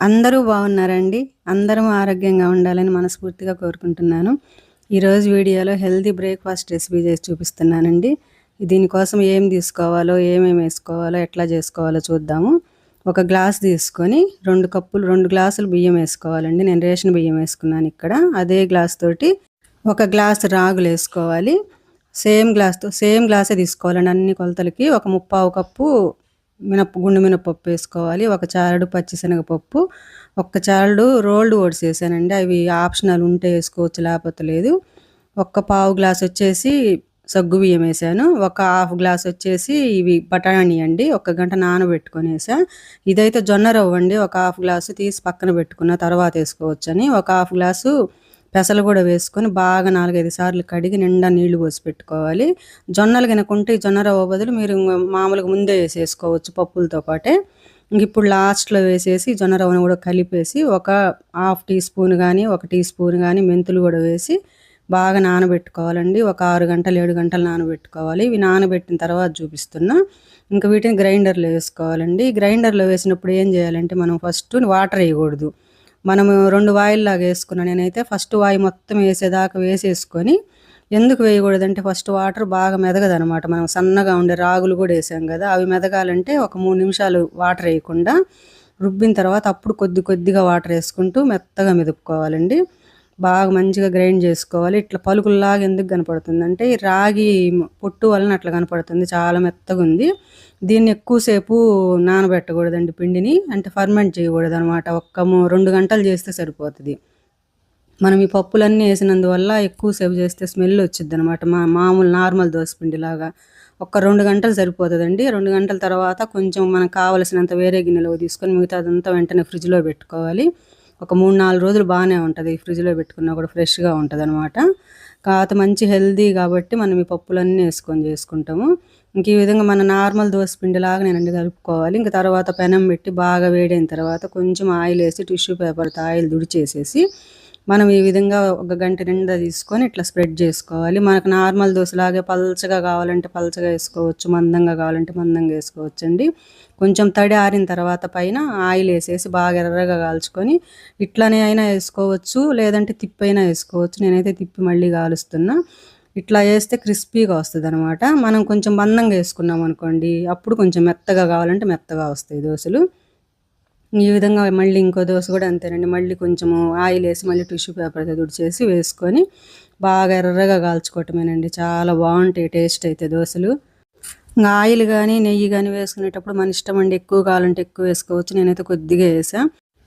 అందరూ బాగున్నారండి. అందరం ఆరోగ్యంగా ఉండాలని మనస్ఫూర్తిగా కోరుకుంటున్నాను. ఈరోజు వీడియోలో హెల్తీ బ్రేక్ఫాస్ట్ రెసిపీ చేసి చూపిస్తున్నానండి. దీనికోసం ఏం తీసుకోవాలో ఏమేమి వేసుకోవాలో ఎట్లా చేసుకోవాలో చూద్దాము. ఒక గ్లాస్ తీసుకొని రెండు కప్పులు రెండు గ్లాసులు బియ్యం వేసుకోవాలండి. నేను రేషన్ బియ్యం వేసుకున్నాను ఇక్కడ. అదే గ్లాస్ తోటి ఒక గ్లాస్ రాగులు వేసుకోవాలి. సేమ్ గ్లాస్తో సేమ్ గ్లాసే తీసుకోవాలండి. అన్ని కొలతలకి ఒక ముప్పావు కప్పు మినప గుండు మినపప్పు వేసుకోవాలి ఒక చారడు పచ్చిశనగపప్పు ఒక్క చారడు రోల్డ్ ఓట్స్ వేసానండి. అవి ఆప్షనల్ ఉంటే వేసుకోవచ్చు లేకపోతే లేదు. ఒక్క పావు గ్లాస్ వచ్చేసి సగ్గు బియ్యం వేసాను. ఒక హాఫ్ గ్లాస్ వచ్చేసి ఇవి బఠానీ అండి ఒక గంట నానబెట్టుకొని వేసా. ఇదైతే జొన్న రవ్వ అండి ఒక హాఫ్ గ్లాసు తీసి పక్కన పెట్టుకున్న తర్వాత వేసుకోవచ్చని. ఒక హాఫ్ గ్లాసు పెసలు కూడా వేసుకొని బాగా నాలుగైదు సార్లు కడిగి నిండా నీళ్ళు పోసి పెట్టుకోవాలి. జొన్నలు కనుకుంటే జొన్న రవ్వ బదులు మీరు మామూలుగా ముందే వేసేసుకోవచ్చు పప్పులతో పాటే. ఇప్పుడు లాస్ట్లో వేసేసి జొన్న రవ్వను కూడా కలిపేసి ఒక హాఫ్ టీ స్పూన్ కానీ ఒక టీ స్పూన్ కానీ మెంతులు కూడా వేసి బాగా నానబెట్టుకోవాలండి. ఒక ఆరు గంటలు ఏడు గంటలు నానబెట్టుకోవాలి. ఇవి నానబెట్టిన తర్వాత చూపిస్తున్నా. ఇంకా వీటిని గ్రైండర్లో వేసుకోవాలండి. గ్రైండర్లో వేసినప్పుడు ఏం చేయాలంటే మనం ఫస్ట్ వాటర్ వేయకూడదు. మనము రెండు వాయిల్లాగా వేసుకున్నాను నేనైతే ఫస్ట్ వాయి మొత్తం వేసేదాకా వేసేసుకొని ఎందుకు వేయకూడదంటే ఫస్ట్ వాటర్ బాగా మెదగదనమాట. మనం సన్నగా ఉండే రాగులు కూడా వేసాం కదా అవి మెదగాలంటే ఒక మూడు నిమిషాలు వాటర్ వేయకుండా రుబ్బిన తర్వాత అప్పుడు కొద్ది కొద్దిగా వాటర్ వేసుకుంటూ మెత్తగా మెదుపుకోవాలండి. బాగా మంచిగా గ్రైండ్ చేసుకోవాలి. ఇట్లా పలుకుల్లాగా ఎందుకు కనపడుతుంది అంటే ఈ రాగి పొట్టు వలన అట్లా కనపడుతుంది. చాలా మెత్తగా ఉంది. దీన్ని ఎక్కువసేపు నానబెట్టకూడదండి పిండిని. అంటే ఫర్మెంట్ చేయకూడదు అనమాట ఒక్క రెండు గంటలు చేస్తే సరిపోతుంది. మనం ఈ పప్పులన్నీ వేసినందువల్ల ఎక్కువసేపు చేస్తే స్మెల్ వచ్చింది అనమాట మా మామూలు నార్మల్ పిండిలాగా ఒక రెండు గంటలు సరిపోతుందండి. రెండు గంటల తర్వాత కొంచెం మనకు కావలసినంత వేరే గిన్నెలో తీసుకొని మిగతాదంతా వెంటనే ఫ్రిడ్జ్లో పెట్టుకోవాలి. ఒక మూడు నాలుగు రోజులు బాగానే ఉంటుంది. ఫ్రిడ్జ్లో పెట్టుకున్నా కూడా ఫ్రెష్గా ఉంటుంది అనమాట కాత మంచి హెల్దీ కాబట్టి మనం ఈ పప్పులన్నీ వేసుకొని చేసుకుంటాము. ఇంక ఈ విధంగా మన నార్మల్ దోశ పిండిలాగా నేను కలుపుకోవాలి. ఇంక తర్వాత పెనం పెట్టి బాగా వేడైన తర్వాత కొంచెం ఆయిల్ వేసి టిష్యూ పేపర్తో ఆయిల్ దుడిచేసేసి మనం ఈ విధంగా ఒక గంట నిండా తీసుకొని ఇట్లా స్ప్రెడ్ చేసుకోవాలి. మనకు నార్మల్ దోశలాగే పల్చగా కావాలంటే పల్చగా వేసుకోవచ్చు మందంగా కావాలంటే మందంగా వేసుకోవచ్చు అండి కొంచెం తడి ఆరిన తర్వాత పైన ఆయిల్ వేసేసి బాగా ఎర్రగా కాల్చుకొని ఇట్లానే అయినా వేసుకోవచ్చు లేదంటే తిప్పి అయినా వేసుకోవచ్చు. నేనైతే తిప్పి మళ్ళీ కాలుస్తున్నా. ఇట్లా వేస్తే క్రిస్పీగా వస్తుంది అనమాట మనం కొంచెం మందంగా వేసుకున్నాం అనుకోండి అప్పుడు కొంచెం మెత్తగా కావాలంటే మెత్తగా వస్తాయి దోశలు. ఈ విధంగా మళ్ళీ ఇంకో దోశ కూడా అంతేనండి. మళ్ళీ కొంచెము ఆయిల్ వేసి మళ్ళీ టిష్యూ పేపర్తో తుడిచేసి వేసుకొని బాగా ఎర్రగా కాల్చుకోవటమేనండి. చాలా బాగుంటాయి టేస్ట్ అయితే దోశలు. ఇంకా ఆయిల్ కానీ నెయ్యి కానీ వేసుకునేటప్పుడు మన ఇష్టం అండి. ఎక్కువ కావాలంటే ఎక్కువ వేసుకోవచ్చు. నేనైతే కొద్దిగా వేసా.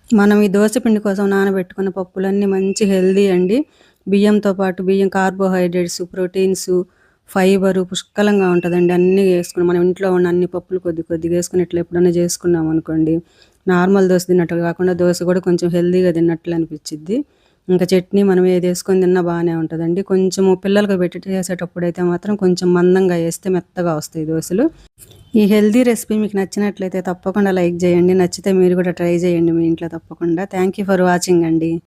మనం ఈ దోశ పిండి కోసం నానబెట్టుకున్న పప్పులన్నీ మంచి హెల్దీ అండి. బియ్యంతో పాటు బియ్యం కార్బోహైడ్రేట్స్ ప్రోటీన్స్ ఫైబరు పుష్కలంగా ఉంటుందండి. అన్నీ వేసుకుని మనం ఇంట్లో ఉన్న అన్ని పప్పులు కొద్ది కొద్దిగా వేసుకుని ఇట్లా ఎప్పుడైనా చేసుకున్నాం అనుకోండి నార్మల్ దోశ తిన్నట్టు కాకుండా దోశ కూడా కొంచెం హెల్దీగా తిన్నట్లు అనిపించింది ఇంకా చట్నీ మనం ఏది వేసుకొని తిన్నా బాగానే ఉంటుందండి. కొంచెము పిల్లలకు పెట్టి చేసేటప్పుడు అయితే మాత్రం కొంచెం మందంగా వేస్తే మెత్తగా వస్తాయి దోశలు. ఈ హెల్దీ రెసిపీ మీకు నచ్చినట్లయితే తప్పకుండా లైక్ చేయండి. నచ్చితే మీరు కూడా ట్రై చేయండి మీ ఇంట్లో తప్పకుండా. థ్యాంక్ యూ ఫర్ వాచింగ్ అండి.